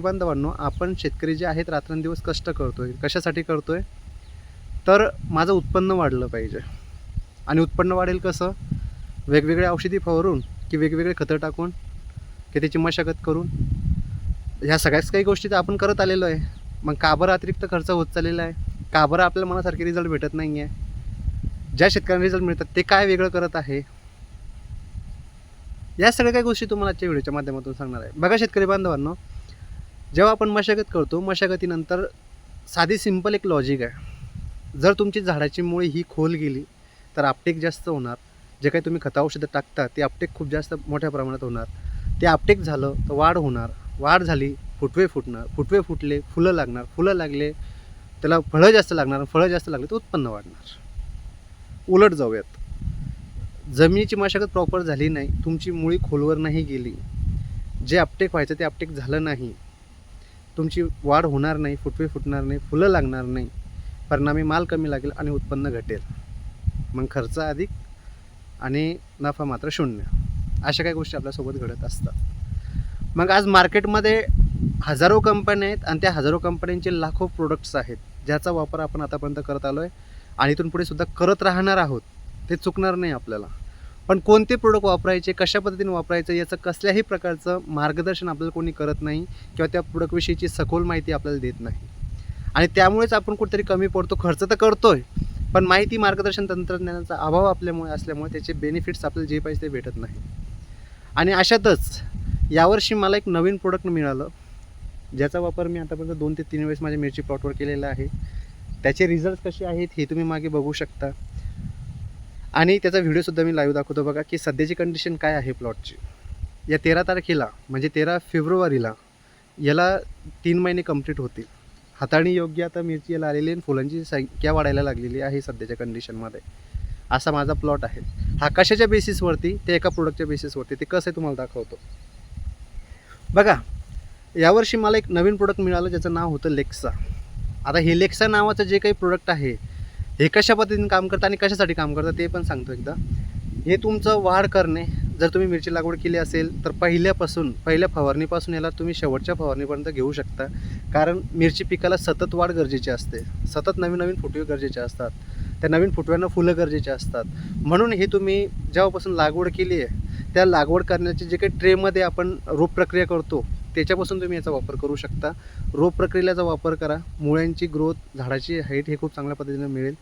बांधवांनो आपण शेतकरी जे आहेत रात्रंदिवस कष्ट करतोय. कशासाठी करतोय? तर माझं उत्पन्न वाढलं पाहिजे. आणि उत्पन्न वाढेल कसं? वेगवेगळे औषधी फवारून की वेगवेगळे खतं टाकून की त्याची मशागत करून. ह्या सगळ्याच काही गोष्टी तर आपण करत आलेलो आहे. मग का बरं अतिरिक्त खर्च होत चाललेला आहे? का बरं आपल्याला मनासारखे रिझल्ट भेटत नाही आहे ज्या शेतकऱ्यांना रिझल्ट मिळतात ते काय वेगळं करत आहे? या सगळ्या काही गोष्टी तुम्हाला आजच्या व्हिडिओच्या माध्यमातून सांगणार आहे. बघा शेतकरी बांधवांनो जेव्हा आपण मशागत करतो मशागतीनंतर साधी सिंपल एक लॉजिक आहे. जर तुमची झाडाची मुळी ही खोल गेली तर आपटेक जास्त होणार. जे काही तुम्ही खता औषधं टाकता ते आपटेक खूप जास्त मोठ्या प्रमाणात होणार. ते आपटेक झालं तर वाढ होणार. वाढ झाली फुटवे फुटणार. फुटवे फुटले फुलं लागणार. फुलं लागले त्याला फळं जास्त लागणार फळं जास्त लागले तर उत्पन्न वाढणार. उलट जाऊयात. जमिनीची मशागत प्रॉपर झाली नाही तुमची मुळी खोलवर नाही गेली. जे आपटेक व्हायचं ते आपटेक झालं नाही. तुमची वाढ होणार नाही फुटवे फुटणार नाही फुलं लागणार नाही परिणामी माल कमी लागेल आणि उत्पन्न घटेल. मग खर्च अधिक आणि नफा मात्र शून्य. अशा काही गोष्टी आपल्यासोबत घडत असतात. मग आज मार्केटमध्ये हजारो कंपन्या आहेत आणि त्या हजारो कंपन्यांचे लाखो प्रोडक्ट्स आहेत ज्याचा वापर आपण आतापर्यंत करत आलो आहे आणि इथून पुढे सुद्धा करत राहणार आहोत ते चुकणार नाही आपल्याला. पण कोणते प्रोडक्ट वापरायचे कशा पद्धतीने वापरायचं याचं कसल्याही प्रकारचं मार्गदर्शन आपल्याला कोणी करत नाही किंवा त्या प्रोडक्टविषयीची सखोल माहिती आपल्याला देत नाही. आणि त्यामुळेच आपण कुठेतरी कमी पडतो. खर्च तर करतोय पण माहिती मार्गदर्शन तंत्रज्ञानाचा अभाव आपल्यामुळे असल्यामुळे त्याचे बेनिफिट्स आपल्याला जे पाहिजे ते भेटत नाही. आणि अशातच यावर्षी मला एक नवीन प्रोडक्ट मिळालं. ज्याचा वापर मी आतापर्यंत दोन ते तीन वेळेस माझ्या मिरची प्लॉटवर केलेला आहे. त्याचे रिझल्ट कसे आहेत हे तुम्ही मागे बघू शकता. आणि त्याचा व्हिडिओसुद्धा मी लाईव्ह दाखवतो. बघा की सध्याची कंडिशन काय आहे प्लॉटची या तेरा तारखेला म्हणजे तेरा फेब्रुवारीला याला तीन महिने कंप्लीट होतील. हाताळणी योग्य आता मिरची याला आलेली आणि फुलांची संख्या वाढायला लागलेली आहे सध्याच्या कंडिशनमध्ये असा माझा प्लॉट आहे. हा कशाच्या बेसिसवरती ते एका प्रोडक्टच्या बेसिसवरती ते कसं आहे तुम्हाला दाखवतो. बघा यावर्षी मला एक नवीन प्रोडक्ट मिळालं ज्याचं नाव होतं लेक्सा आता हे लेक्सा नावाचं जे काही प्रोडक्ट आहे हे कशा पद्धतीने काम करतं आणि कशासाठी काम करतं ते पण सांगतो एकदा. हे तुमचं वाढ करणे जर तुम्ही मिरची लागवड केली असेल तर पहिल्यापासून पहिल्या फवारणीपासून याला तुम्ही शेवटच्या फवारणीपर्यंत घेऊ शकता. कारण मिरची पिकाला सतत वाढ गरजेची असते. सतत नवीन नवीन फुटवे गरजेचे असतात. त्या नवीन फुटव्यांना फुलं गरजेचे असतात. म्हणून हे तुम्ही जेव्हापासून लागवड केली आहे त्या लागवड करण्याचे जे काही ट्रेमध्ये आपण रोप प्रक्रिया करतो त्याच्यापासून तुम्ही याचा वापर करू शकता. रोप प्रक्रियेचा वापर करा. मुळ्यांची ग्रोथ झाडाची हाईट हे खूप चांगल्या पद्धतीनं मिळेल.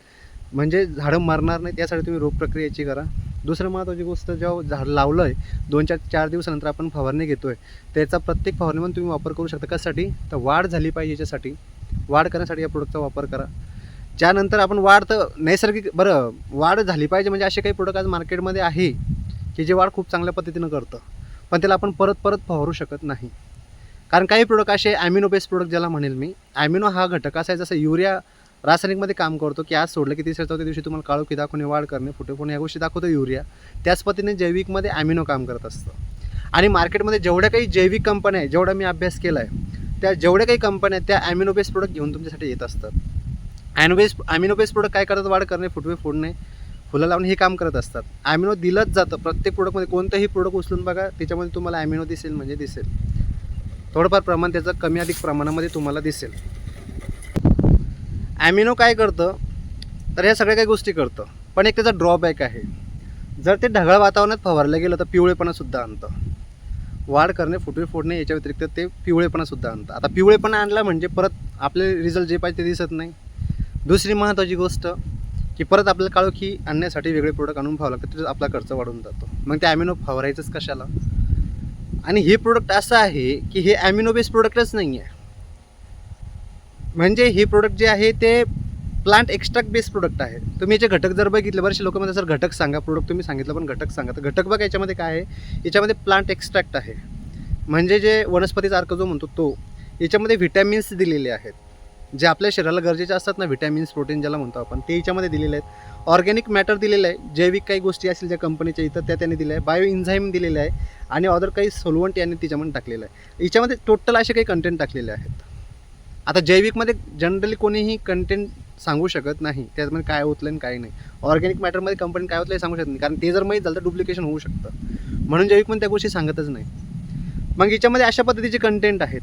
म्हणजे झाडं मरणार नाही त्यासाठी तुम्ही रोप प्रक्रियेची करा. दुसरं महत्त्वाची गोष्ट जेव्हा झाड लावलं आहे दोन चार चार दिवसानंतर आपण फवारणी घेतो आहे त्याचा प्रत्येक फवारणीमध्ये तुम्ही वापर करू शकता. कशासाठी? तर वाढ झाली पाहिजे याच्यासाठी. वाढ करण्यासाठी या प्रोडक्टचा वापर करा. त्यानंतर आपण वाढ तर नैसर्गिक बरं वाढ झाली पाहिजे म्हणजे असे काही प्रोडक्ट आज मार्केटमध्ये आहे की जे वाढ खूप चांगल्या पद्धतीनं करतं. पण त्याला आपण परत परत फवारू शकत नाही. कारण काही प्रोडक्ट असे ॲमिनो बेस्ड प्रोडक्ट ज्याला म्हणेल मी ॲमिनो हा घटक असा आहे जसं युरिया रासायनिकमध्ये काम करतो की आज सोडलं की तिसऱ्या चौथ्या दिवशी तुम्हाला काळोखी दाखवणे वाढ करणे फुटे फोडणे या गोष्टी दाखवतो युरिया त्याच पद्धतीने जैविकमध्ये ॲमिनो काम करत असतं. आणि मार्केटमध्ये जेवढ्या काही जैविक कंपन्या आहे जेवढा मी अभ्यास केला आहे त्या जेवढ्या काही कंपन्या आहेत त्या ॲमिनो बेस्ड प्रोडक्ट घेऊन तुमच्यासाठी येत असतात. ॲनोबेस ॲमिनो बेस्ड प्रोडक्ट काय करतात? वाढ करणे फुटवे फोडणे फुलं लावणे हे काम करत असतात. ॲमिनो दिलंच जातं. प्रत्येक प्रोडक्टमध्ये कोणतंही प्रोडक्ट उचलून बघा त्याच्यामध्ये तुम्हाला ॲमिनो दिसेल म्हणजे दिसेल. थोडंफार प्रमाण त्याचं कमी अधिक प्रमाणामध्ये तुम्हाला दिसेल. ॲमिनो काय करतं? तर ह्या सगळ्या काही गोष्टी करतं. पण एक त्याचा ड्रॉबॅक आहे. जर ते ढगाळ वातावरणात फवारलं गेलं तर पिवळेपणासुद्धा आणतं. वाढ करणे फुटवे फोडणे याच्या व्यतिरिक्त ते पिवळेपणासुद्धा आणतं. आता पिवळेपणा आणला म्हणजे परत आपले रिझल्ट जे पाहिजे ते दिसत नाही. दुसरी महत्त्वाची गोष्ट की परत आपल्याला काळोखी आणण्यासाठी वेगळे प्रोडक्ट आणून फवावं लागतं त्याच्यात आपला खर्च वाढून जातो. मग ते ॲमिनो फवारायचंच कशाला? आणि हे प्रोडक्ट असं आहे की हे ॲमिनो प्रोडक्टच नाही आहे म्हणजे हे प्रोडक्ट जे आहे ते प्लांट एक्स्ट्रॅक्ट बेस्ड प्रोडक्ट आहे. तुम्ही याचे घटक जर बघितले बरेचसे लोक म्हणतात सर घटक सांगा प्रोडक्ट तुम्ही सांगितलं पण घटक सांगा. तर घटक बघा याच्यामध्ये काय आहे? याच्यामध्ये प्लांट एक्स्ट्रॅक्ट आहे. म्हणजे जे वनस्पतीचा अर्क जो म्हणतो तो याच्यामध्ये व्हिटॅमिन्स दिलेले आहेत. जे आपल्या शरीराला गरजेचे असतात ना व्हिटॅमिन्स प्रोटीन ज्याला म्हणतो आपण ते याच्यामध्ये दिलेले आहेत. ऑर्गॅनिक मॅटर दिलेलं आहे जैविक काही गोष्टी असतील ज्या कंपनीच्या इथं त्या त्यांनी दिल्या आहे बायो इन्झाईम दिलेलं आहे आणि अदर काही सोलवंट यांनी त्याच्यामध्ये टाकलेलं आहे. याच्यामध्ये टोटल असे काही कंटेंट टाकलेले आहेत. आता जैविकमध्ये जनरली कोणीही कंटेंट सांगू शकत नाही. त्याच्यामध्ये काय होतलं आणि काय नाही. ऑर्गॅनिक मॅटरमध्ये कंपनी काय होतलं हे सांगू शकत नाही. कारण ते जर माहीत झालं तर डुप्लिकेशन होऊ शकतं. म्हणून जैविकमध्ये त्या गोष्टी सांगतच नाही. मग याच्यामध्ये अशा पद्धतीचे कंटेंट आहेत.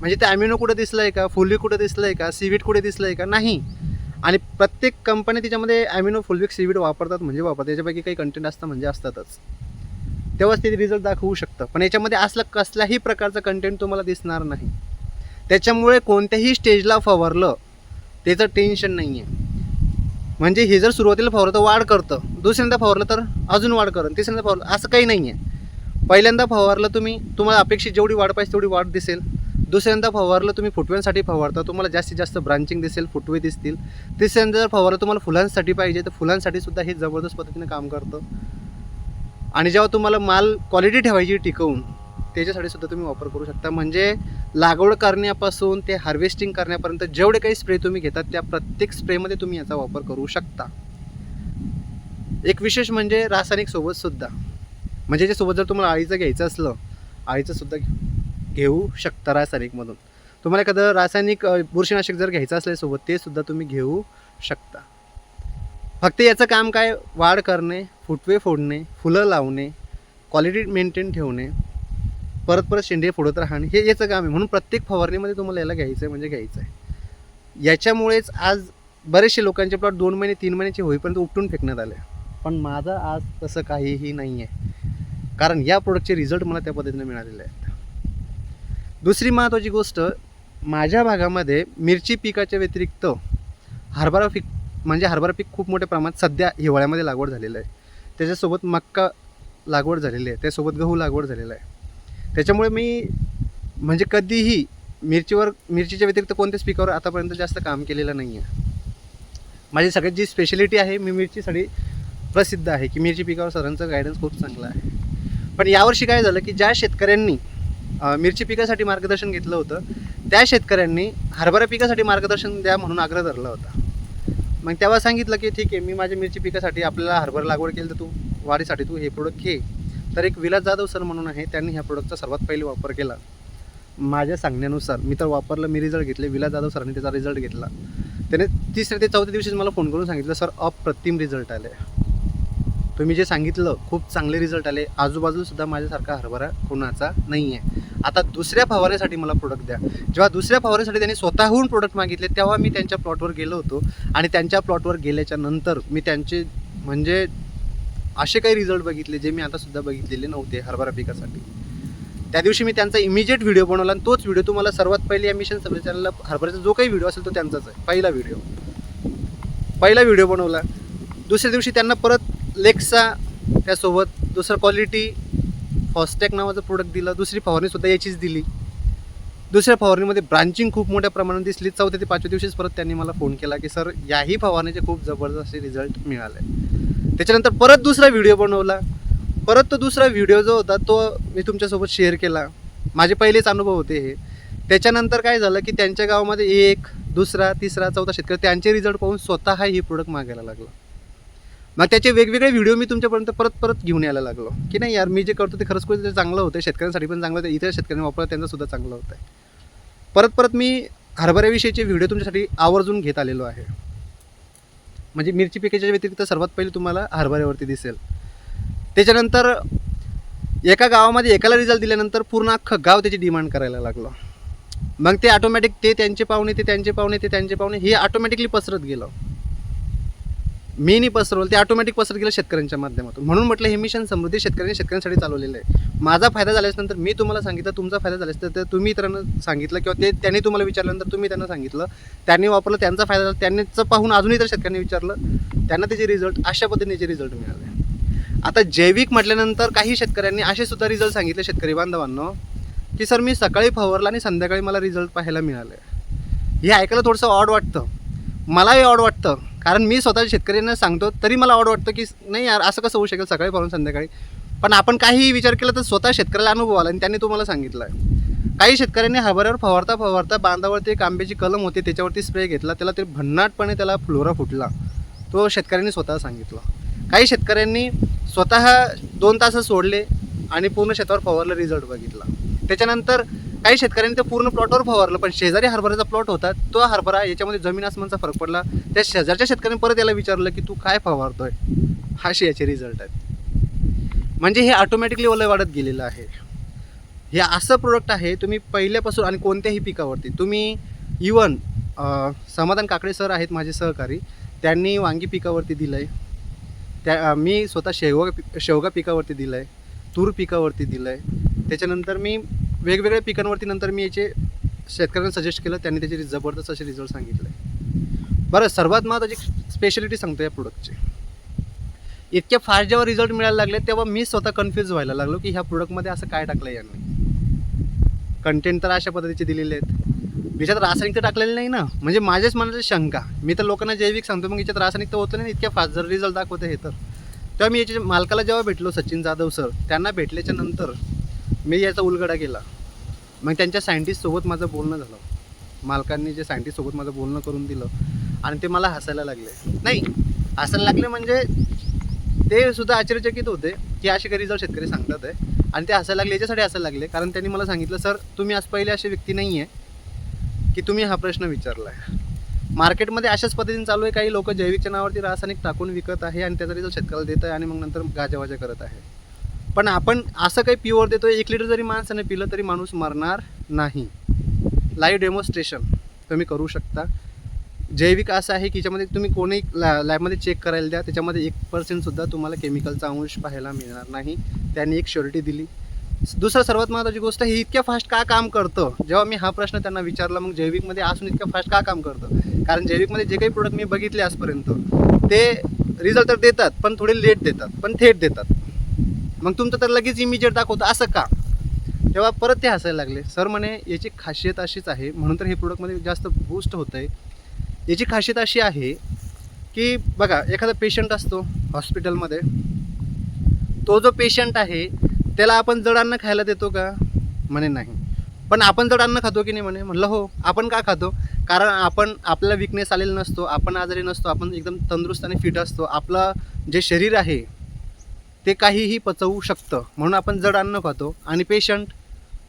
म्हणजे ते ॲम्युनो कुठं दिसलं आहे का? फुलविक कुठं दिसलं आहे का सीविट कुठे दिसलं आहे का? नाही. आणि प्रत्येक कंपनी तिच्यामध्ये ॲम्युनो फुलविक सीविट वापरतात म्हणजे वापरतात त्याच्यापैकी काही कंटेंट असतं म्हणजे असतातच. तेव्हाच ते रिझल्ट दाखवू शकतं. पण याच्यामध्ये असलं कसल्याही प्रकारचं कंटेंट तुम्हाला दिसणार नाही. त्याच्यामुळे कोणत्याही स्टेजला फवारलं त्याचं टेन्शन नाही आहे म्हणजे हे जर सुरुवातीला फवारलं तर वाढ करतं. दुसऱ्यांदा फवारलं तर अजून वाढ करतं. तिसऱ्यांदा फवारलं असं काही नाही आहे पहिल्यांदा फवारलं तुम्ही तुम्हाला अपेक्षित जेवढी वाढ पाहिजे तेवढी वाढ दिसेल. दुसऱ्यांदा फवारलं तुम्ही फुटव्यांसाठी फवारता तुम्हाला जास्तीत जास्त ब्रांचिंग दिसेल फुटवे दिसतील. तिसऱ्यांदा जर फवारलं तुम्हाला फुलांसाठी पाहिजे तर फुलांसाठी सुद्धा हे जबरदस्त पद्धतीने काम करतं. आणि जेव्हा तुम्हाला माल क्वालिटी ठेवायची टिकवून त्याच्यासाठी सुद्धा तुम्ही वापर करू शकता. म्हणजे लागवड करण्यापासून ते हार्वेस्टिंग करण्यापर्यंत जेवढे काही स्प्रे तुम्ही घेतात त्या प्रत्येक स्प्रेमध्ये तुम्ही याचा वापर करू शकता. एक विशेष म्हणजे रासायनिक सोबत सुद्धा. म्हणजे याच्यासोबत जर तुम्हाला आळीचं घ्यायचं असलं आळीचं सुद्धा घेऊ शकता रासायनिकमधून तुम्हाला एखादं रासायनिक बुरशीनाशक जर घ्यायचं असलं सोबत ते सुद्धा तुम्ही घेऊ शकता. फक्त याचं काम काय? वाढ करणे फुटवे फोडणे फुलं लावणे क्वालिटी मेंटेन ठेवणे परत परत शेंडे फोडत राहणे हे याचं काम आहे. म्हणून प्रत्येक फवारणीमध्ये तुम्हाला याला घ्यायचं आहे म्हणजे घ्यायचं आहे याच्यामुळेच आज बरेचसे लोकांचे प्लॉट दोन महिने तीन महिन्याचे होईपर्यंत उपटून फेकण्यात आले. पण माझं आज तसं काहीही नाही आहे कारण या प्रोडक्टचे रिझल्ट मला त्या पद्धतीने मिळालेले आहेत. दुसरी महत्त्वाची गोष्ट माझ्या भागामध्ये मिरची पिकाच्या व्यतिरिक्त हरभरा पीक म्हणजे हरभरा पीक खूप मोठ्या प्रमाणात सध्या हिवाळ्यामध्ये लागवड झालेलं आहे. त्याच्यासोबत मक्का लागवड झालेली आहे त्यासोबत गहू लागवड झालेला आहे. त्याच्यामुळे मी म्हणजे कधीही मिरचीवर मिरचीच्या व्यतिरिक्त कोणत्याच पिकावर आतापर्यंत जास्त काम केलेलं नाही आहे माझी सगळ्यात जी स्पेशलिटी आहे मी मिरचीसाठी प्रसिद्ध आहे की मिरची पिकावर सरांचं गायडन्स खूप चांगलं आहे. पण यावर्षी काय झालं की ज्या शेतकऱ्यांनी मिरची पिकासाठी मार्गदर्शन घेतलं होतं. त्या शेतकऱ्यांनी हरभरा पिकासाठी मार्गदर्शन द्या म्हणून आग्रह धरला होता. मग तेव्हा सांगितलं की ठीक आहे मी माझ्या मिरची पिकासाठी आपल्याला हरभरा लागवड केली तर तू वाढीसाठी तू हे प्रोडक्ट घे. तर एक विलास जाधव सर म्हणून आहे त्यांनी ह्या प्रोडक्टचा सर्वात पहिले वापर केला. माझ्या सांगण्यानुसार मी तर वापरलं मी रिझल्ट घेतले विलास जाधव सरांनी त्याचा रिझल्ट घेतला. त्याने तिसऱ्या ते चौथ्या दिवशीच मला फोन करून सांगितलं सर अप्रतिम रिझल्ट आले. तुम्ही जे सांगितलं खूप चांगले रिझल्ट आले. आजूबाजूसुद्धा माझ्यासारखा हरभरा कोणाचा नाही आहे आता दुसऱ्या फवारेसाठी मला प्रोडक्ट द्या. जेव्हा दुसऱ्या फवारेसाठी त्यांनी स्वतःहून प्रोडक्ट मागितले तेव्हा मी त्यांच्या प्लॉटवर गेलो होतो. आणि त्यांच्या प्लॉटवर गेल्याच्यानंतर मी त्यांचे म्हणजे असे काही रिझल्ट बघितले जे मी आता सुद्धा बघितलेले नव्हते हरभरा पिकासाठी. त्या दिवशी मी त्यांचा इमिजिएट व्हिडिओ बनवला आणि तोच व्हिडिओ तुम्हाला सर्वात पहिले या मिशन सबरे चॅनलला हरभऱ्याचा जो काही व्हिडिओ असेल तो त्यांचाच आहे. पहिला व्हिडिओ पहिला व्हिडिओ बनवला. दुसऱ्या दिवशी त्यांना परत लेक्सा त्यासोबत दुसरं क्वालिटी फॉस्टॅक नावाचं प्रोडक्ट दिलं दुसरी फवारणीसुद्धा याचीच दिली. दुसऱ्या फवारणीमध्ये ब्रांचिंग खूप मोठ्या प्रमाणात दिसली. चौथ्या ते पाचव्या दिवशीच परत त्यांनी मला फोन केला की सर याही फवारणीचे खूप जबरदस्त असे रिझल्ट मिळाले. त्याच्यानंतर परत दुसरा व्हिडिओ बनवला. परत तो दुसरा व्हिडिओ जो होता तो मी तुमच्यासोबत शेअर केला. माझे पहिलेच अनुभव होते हे. त्याच्यानंतर काय झालं की त्यांच्या गावामध्ये एक दुसरा तिसरा चौथा शेतकरी त्यांचे रिझल्ट पाहून स्वतः ही प्रोडक्ट मागायला लागला. मग त्याचे वेगवेगळे व्हिडिओ मी तुमच्यापर्यंत परत परत घेऊन यायला लागलो. की नाही यार मी जे करतो ते खरंच खूप ते चांगलं होतं शेतकऱ्यांसाठी पण चांगलं होतं इतर शेतकऱ्यांनी वापरलं त्यांचं सुद्धा चांगलं होतं परत परत मी हरभऱ्याविषयीचे व्हिडिओ तुमच्यासाठी आवर्जून घेत आलेलो आहे. म्हणजे मिरची पिकाच्या व्यतिरिक्त सर्वात पहिले तुम्हाला हरभऱ्यावरती दिसेल. त्याच्यानंतर एका गावामध्ये एकाला रिझल्ट दिल्यानंतर पूर्ण अख्खं गाव त्याची डिमांड करायला लागलं. मग ते ऑटोमॅटिक ते त्यांचे पाहुणे ते त्यांचे पाहुणे ते त्यांचे पाहुणे हे ऑटोमॅटिकली पसरत गेलं. मी नाही पसरवलं ते ऑटोमॅटिक पसरत गेलं शेतकऱ्यांच्या माध्यमातून. म्हणून म्हटलं हे मिशन समृद्धी शेतकऱ्यांनी शेतकऱ्यांसाठी चालवलेलं आहे. माझा फायदा झाल्यानंतर मी तुम्हाला सांगितलं तुमचा फायदा झाल्यास तर तुम्ही इतरांना सांगितलं किंवा ते त्यांनी तुम्हाला विचारल्यानंतर तुम्ही त्यांना सांगितलं. त्यांनी वापरलं त्यांचा फायदा झाला त्यांनीच पाहून अजूनही तर शेतकऱ्यांनी विचारलं. त्यांना त्याचे रिझल्ट अशा पद्धतीने रिझल्ट मिळाले. आता जैविक म्हटल्यानंतर काही शेतकऱ्यांनी असे सुद्धा रिझल्ट सांगितले शेतकरी बांधवांना की सर मी सकाळी फवारला आणि संध्याकाळी मला रिझल्ट पाहायला मिळाले हे ऐकायला थोडंसं ऑड वाटतं. मलाही ऑड वाटतं. कारण मी स्वतः शेतकऱ्यांना सांगतो तरी मला आवड वाटतं की नाही यार असं कसं होऊ शकेल सकाळी फवारून संध्याकाळी? पण आपण काहीही विचार केला तर स्वतः शेतकऱ्याला अनुभव आला आणि त्यांनी तुम्हाला सांगितलं. आहे काही शेतकऱ्यांनी हरभऱ्यावर फवारता फवारता बांधावरती एक आंब्याची कलम होती त्याच्यावरती स्प्रे घेतला त्याला ते भन्नाटपणे त्याला फ्लोरा फुटला. तो शेतकऱ्यांनी स्वतः सांगितला. काही शेतकऱ्यांनी स्वतः दोन तास सोडले आणि पूर्ण शेतावर फवारला रिझल्ट बघितला. त्याच्यानंतर काही शेतकऱ्यांनी तर पूर्ण प्लॉटवर फवारलं पण शेजारी हरभऱ्याचा प्लॉट होता तो हरभरा याच्यामध्ये जमीन आसमानचा फरक पडला. त्या शेजारच्या शेतकऱ्यांनी परत याला विचारलं की तू काय फवारतोय? असे याचे रिझल्ट आहेत. म्हणजे हे ऑटोमॅटिकली ओलं वाढत गेलेलं आहे. हे असं प्रोडक्ट आहे तुम्ही पहिल्यापासून आणि कोणत्याही पिकावरती तुम्ही इवन समाधान काकडे सर आहेत माझे सहकारी त्यांनी वांगी पिकावरती दिलं आहे त्या मी स्वतः शेवगा शेवगा पिकावरती दिलं आहे तूर पिकावरती दिलं आहे त्याच्यानंतर मी वेगवेगळ्या पिकांवरती नंतर मी याचे शेतकऱ्यांना सजेस्ट केलं त्यांनी त्याचे जबरदस्त असे रिझल्ट सांगितले. बरं सर्वात महत्त्वाची स्पेशलिटी सांगतो या प्रोडक्टची इतक्या फास्ट जेव्हा रिझल्ट मिळायला लागले तेव्हा मी स्वतः कन्फ्यूज व्हायला लागलो की ह्या प्रोडक्टमध्ये असं काय टाकलं यांनी. कंटेंट तर अशा पद्धतीचे दिलेले आहेत. याच्यात रासायनिक तर टाकलेलं नाही ना. म्हणजे माझ्याच मनाची शंका. मी तर लोकांना जैविक सांगतो मग याच्यात रासायनिक तर होतं नाही इतक्या फास्ट जर रिझल्ट दाखवते हे तर. तेव्हा मी याच्या मालकाला जेव्हा भेटलो सचिन जाधव सर त्यांना भेटल्याच्या नंतर मी याचा उलगडा केला. मग त्यांच्या सायंटिस्टसोबत माझं बोलणं झालं. मालकांनी जे सायंटिस्टसोबत माझं बोलणं करून दिलं. आणि ते मला हसायला लागले. नाही हसायला लागले म्हणजे ते सुद्धा आश्चर्यचकित होते की असे घरी जाऊ शेतकरी सांगतात आहे. आणि ते हसायला लागले याच्यासाठी हसायला लागले. कारण त्यांनी मला सांगितलं सर तुम्ही आज पहिले अशी व्यक्ती नाही आहे की तुम्ही हा प्रश्न विचारला आहे मार्केटमध्ये अशाच पद्धतीने चालू आहे. काही लोक जैविकच्या नावावरती रासायनिक टाकून विकत आहे आणि त्याचा रिझल्ट शेतकऱ्याला देत आहे आणि मग नंतर गाजावाजा करत आहे. पण आपण असं काही प्युअर देतो एक लिटर जरी माणसाने पिलं तरी माणूस मरणार नाही. लाईव्ह डेमॉन्स्ट्रेशन तुम्ही करू शकता. जैविक असं आहे की याच्यामध्ये तुम्ही कोणी लॅ लॅबमध्ये चेक करायला द्या त्याच्यामध्ये एक पर्सेंटसुद्धा तुम्हाला केमिकलचा अंश पाहायला मिळणार नाही. त्यांनी एक श्युरिटी दिली. दुसरं सर्वात महत्त्वाची गोष्ट हे इतक्या फास्ट का काम करतं? जेव्हा मी हा प्रश्न त्यांना विचारला मग जैविकमध्ये असून इतक्या फास्ट का काम करतं? कारण जैविकमध्ये जे काही प्रोडक्ट मी बघितले आजपर्यंत ते रिझल्ट तर देतात पण थोडे लेट देतात पण थेट देतात. मग तुमचं तर लगेच इमिजिएट दाखवतं असं का? तेव्हा परत ते हसायला लागले. सर म्हणे याची खासियत अशीच आहे म्हणून तर हे प्रोडक्टमध्ये जास्त बूस्ट होतं आहे याची खासियत अशी आहे की बघा एखादा पेशंट असतो हॉस्पिटलमध्ये तो जो पेशंट आहे त्याला आपण जड अन्न खायला देतो का? म्हणे नाही. पण आपण जड अन्न खातो की नाही म्हणे? म्हणलं हो आपण का खातो? कारण आपण आपला विकनेस आलेला नसतो आपण आजारी नसतो आपण एकदम तंदुरुस्त आणि फिट असतो. आपलं जे शरीर आहे ते काहीही पचवू शकतं. म्हणून आपण जड अन्न खातो. आणि पेशंट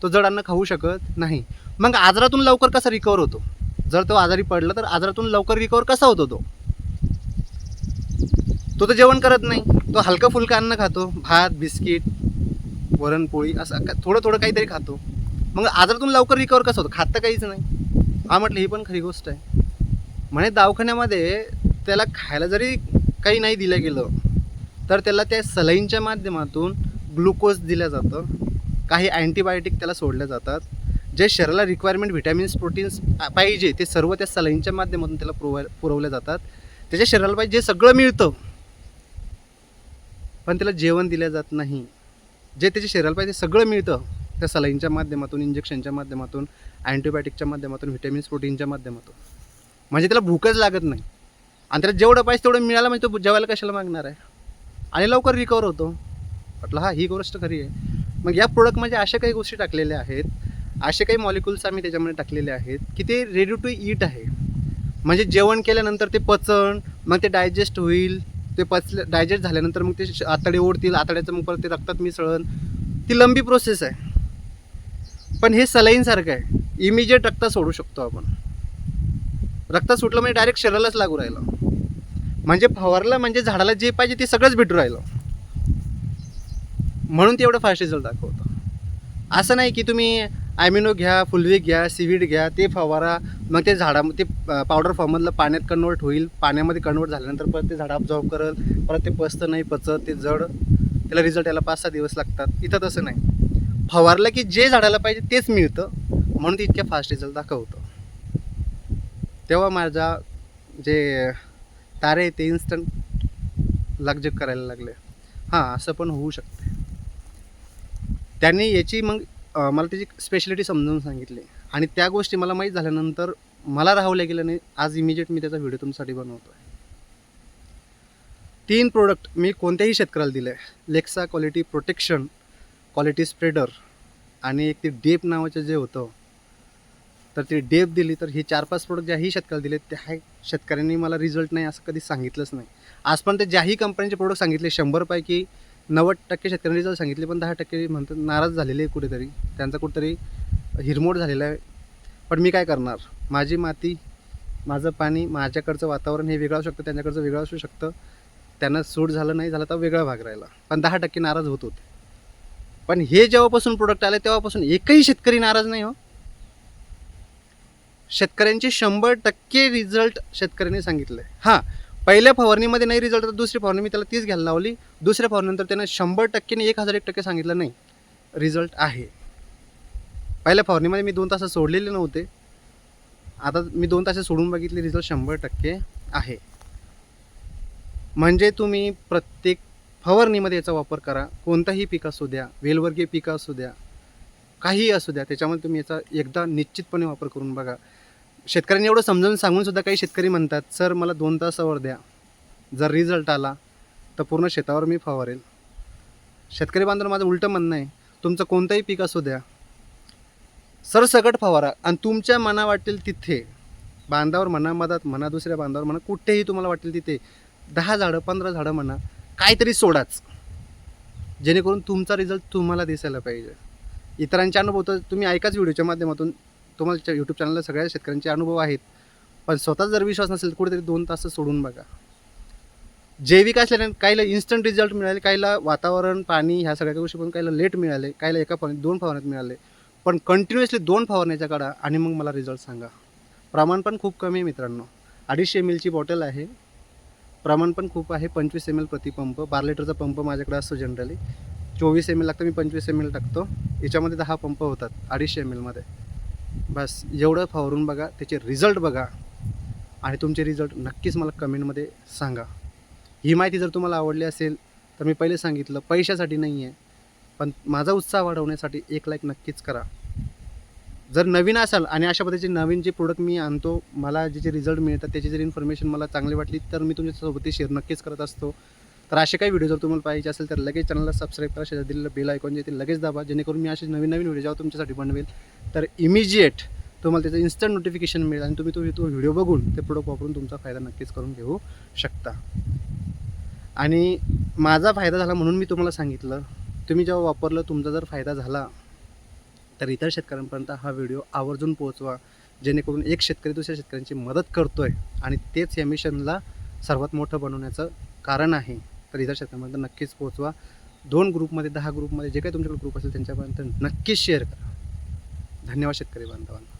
तो जड अन्न खाऊ शकत नाही. मग आजारातून लवकर कसा रिकवर होतो? जर तो आजारी पडला तर आजारातून लवकर रिकवर कसा होतो तो? तो तर जेवण करत नाही. तो हलकं फुलकं अन्न खातो. भात बिस्किट वरणपोळी असं का- थोडं थोडं काहीतरी खातो. मग आजारातून लवकर रिकवर कसं होतं? खातं काहीच नाही. हा म्हटलं ही पण खरी गोष्ट आहे. म्हणे दवाखान्यामध्ये त्याला खायला जरी काही नाही दिलं गेलं तर त्याला त्या सलाईनच्या माध्यमातून ग्लुकोज दिलं जातं. काही अँटीबायोटिक त्याला सोडल्या जातात. जे शरीराला रिक्वायरमेंट व्हिटॅमिन्स प्रोटीन्स पाहिजे ते सर्व त्या सलाईनच्या माध्यमातून त्याला पुरवाय पुरवल्या जातात. त्याच्या शरीराला पाहिजे जे सगळं मिळतं पण त्याला जेवण दिलं जात नाही. जे त्याच्या शरीराला पाहिजे ते सगळं मिळतं त्या सलाईनच्या माध्यमातून इंजेक्शनच्या माध्यमातून अँटीबायोटिकच्या माध्यमातून व्हिटॅमिन्स प्रोटीनच्या माध्यमातून. म्हणजे त्याला भूकच लागत नाही. आणि त्याला जेवढं पाहिजे तेवढं मिळालं म्हणजे तो जेवायला कशाला मागणार आहे? आणि लवकर रिकवर होतो. म्हटलं हा ही गोष्ट खरी आहे. मग या प्रोडक्टमध्ये अशा काही गोष्टी टाकलेल्या आहेत. असे काही मॉलिक्युल्स आम्ही त्याच्यामध्ये टाकलेले आहेत की ते रेडी टू ईट आहे. म्हणजे जेवण केल्यानंतर ते पचन मग ते डायजेस्ट होईल. ते पचले डायजेस्ट झाल्यानंतर मग ते श- आतडे ओढतील आतड्याचं मग परत ते रक्तात मिसळण ती लंबी प्रोसेस आहे. पण हे सलाईनसारखं आहे. इमिजिएट रक्त सोडू शकतो आपण. रक्त सुटलं म्हणजे डायरेक्ट शरीरालाच लागू राहिलं. म्हणजे फवारलं म्हणजे झाडाला जे पाहिजे ते सगळंच भेटू राहिलं. म्हणून ते एवढं फास्ट रिझल्ट दाखवतं. असं नाही की तुम्ही ॲमिनो घ्या फुलवी घ्या सीवीड घ्या ते फवारा मग ते झाडा ते पावडर फॉर्ममधलं पाण्यात कन्वर्ट होईल पाण्यामध्ये कन्वर्ट झाल्यानंतर परत ते झाड ऑब्झॉर्व करल परत ते पचतं नाही पचत ते जड त्याला रिझल्ट यायला पाच सहा दिवस लागतात. इथं तसं नाही. फवारलं की जे झाडाला पाहिजे तेच मिळतं म्हणून ते इतक्या फास्ट रिझल्ट दाखवतं. तेव्हा माझा जे तारे ते इन्स्टंट लगजग करायला लागले. हां असं पण होऊ शकते. त्यांनी याची मग मला त्याची स्पेशलिटी समजावून सांगितली. आणि त्या गोष्टी मला माहीत झाल्यानंतर मला राहवल्या गेलं नाही आज इमिजिएट मी त्याचा व्हिडिओ तुमच्यासाठी बनवतो आहे तीन प्रोडक्ट मी कोणत्याही शेतकऱ्याला दिले. लेक्सा क्वालिटी प्रोटेक्शन क्वालिटी स्प्रेडर आणि एक ते डेप नावाचं जे होतं तर ती डेप दिली तर हे चार पाच प्रोडक्ट ज्याही शेतकऱ्याला दिले त्या शेतकऱ्यांनी मला रिझल्ट नाही असं कधी सांगितलंच नाही. आजपर्यंत ज्याही कंपनीचे प्रोडक्ट सांगितले शंभरपैकी नव्वद टक्के शेतकऱ्यांनी रिझल्ट सांगितले पण दहा टक्के म्हणतात नाराज झालेले आहे कुठेतरी. त्यांचा कुठेतरी हिरमोड झालेला आहे. पण मी काय करणार? माझी माती माझं पाणी माझ्याकडचं वातावरण हे वेगळं असू शकतं त्यांच्याकडचं वेगळं असू शकतं. त्यांना सूट झालं नाही झालं तर वेगळा भाग राहिला. पण दहा टक्के नाराज होत होते. पण हे जेव्हापासून प्रोडक्ट आले तेव्हापासून एकही शेतकरी नाराज नाही हो. शेतकऱ्यांचे शंभर टक्के रिझल्ट शेतकऱ्यांनी सांगितलं आहे हां पहिल्या फवारणीमध्ये नाही रिझल्ट तर दुसरी फवारणी मी त्याला तीच घ्यायला लावली. दुसऱ्या फवारणीनंतर त्यानं शंभर टक्केने एक हजार एक टक्के सांगितलं नाही. रिझल्ट आहे. पहिल्या फवारणीमध्ये मी दोन तास सोडलेले नव्हते. आता मी दोन तास सोडून बघितले रिझल्ट शंभर टक्के आहे. म्हणजे तुम्ही प्रत्येक फवारणीमध्ये याचा वापर करा. कोणताही पीक असू द्या वेलवर्गीय पीक असू द्या काहीही असू द्या त्याच्यामध्ये तुम्ही याचा एकदा निश्चितपणे वापर करून बघा. शेतकऱ्यांनी एवढं समजावून सांगून सुद्धा काही शेतकरी म्हणतात सर मला दोन तासावर द्या. जर रिझल्ट आला तर पूर्ण शेतावर मी फवारेल. शेतकरी बांधव माझं उलटं म्हणणं आहे तुमचं कोणतंही पीक असू द्या. सरसकट फवारा आणि तुमच्या मना वाटेल तिथे. बांधावर म्हणा मधात म्हणा दुसऱ्या बांधावर म्हणा कुठेही तुम्हाला वाटेल तिथे. दहा झाडं पंधरा झाडं म्हणा काहीतरी सोडाच. जेणेकरून तुमचा रिझल्ट तुम्हाला दिसायला पाहिजे. इतरांच्या अनुभव तर तुम्ही ऐकाच व्हिडिओच्या माध्यमातून. तुम्हाला यूट्यूब चॅनलला सगळ्या शेतकऱ्यांचे अनुभव आहेत. पण स्वतः जर विश्वास नसेल कुठेतरी दोन तास सोडून बघा. जैविक असल्याने काहीला इन्स्टंट रिझल्ट मिळाले काहीला वातावरण पाणी ह्या सगळ्या गोष्टी पण काहीला लेट मिळाले काहीला एका फवारणी दोन फवारण्यात मिळाले. पण कंटिन्युअसली दोन फवारण्याच्या काढा आणि मग मला रिझल्ट सांगा. प्रमाण पण खूप कमी आहे मित्रांनो. अडीचशे एम एलची बॉटल आहे. प्रमाण पण खूप आहे पंचवीस एम एल प्रति पंप लिटरचा पंप माझ्याकडे असतो जनरली चोवीस एम एल लागतं मी पंचवीस एम एल टाकतो. याच्यामध्ये दहा पंप होतात अडीचशे एम एलमध्ये बस एवढं फवारून बघा त्याचे रिझल्ट बघा. आणि तुमचे रिझल्ट नक्कीच मला कमेंटमध्ये सांगा. ही माहिती जर तुम्हाला आवडली असेल तर मी पहिले सांगितलं पैशासाठी नाही आहे पण माझा उत्साह वाढवण्यासाठी एक लाईक नक्कीच करा. जर नवीन असाल आणि अशा पद्धतीचे नवीन जे प्रोडक्ट मी आणतो मला जे जे रिझल्ट मिळतात त्याची जर इन्फॉर्मेशन मला चांगली वाटली तर मी तुमच्यासोबत ते शेअर नक्कीच करत असतो. तर असे काही व्हिडिओ जर तुम्हाला पाहिजे असेल तर लगेच चॅनलला सबस्क्राईब करा. शेजार दिलेलं बेल ऐकून जे ते लगेच दाबा. जेणेकरून मी असे नवीन नवीन व्हिडिओ जेव्हा तुमच्यासाठी बनवेल तर इमिजिएट तुम्हाला त्याचं इन्स्टंट नोटिफिकेशन मिळेल आणि तुम्ही तो तो व्हिडिओ बघून ते प्रोडक्ट वापरून तुमचा फायदा नक्कीच करून घेऊ शकता. आणि माझा फायदा झाला म्हणून मी तुम्हाला सांगितलं तुम्ही जेव्हा वापरलं तुमचा जर फायदा झाला तर इतर शेतकऱ्यांपर्यंत हा व्हिडिओ आवर्जून पोहोचवा. जेणेकरून एक शेतकरी दुसऱ्या शेतकऱ्यांची मदत करतो आहे आणि तेच या मिशनला सर्वात मोठं बनवण्याचं कारण आहे. तर इतर शेतकऱ्यांपर्यंत नक्कीच पोहोचवा. दोन ग्रुपमध्ये दहा ग्रुपमध्ये जे काही तुमच्याकडे ग्रुप असेल त्यांच्यापर्यंत नक्कीच शेअर करा. धन्यवाद शेतकरी बांधवांना.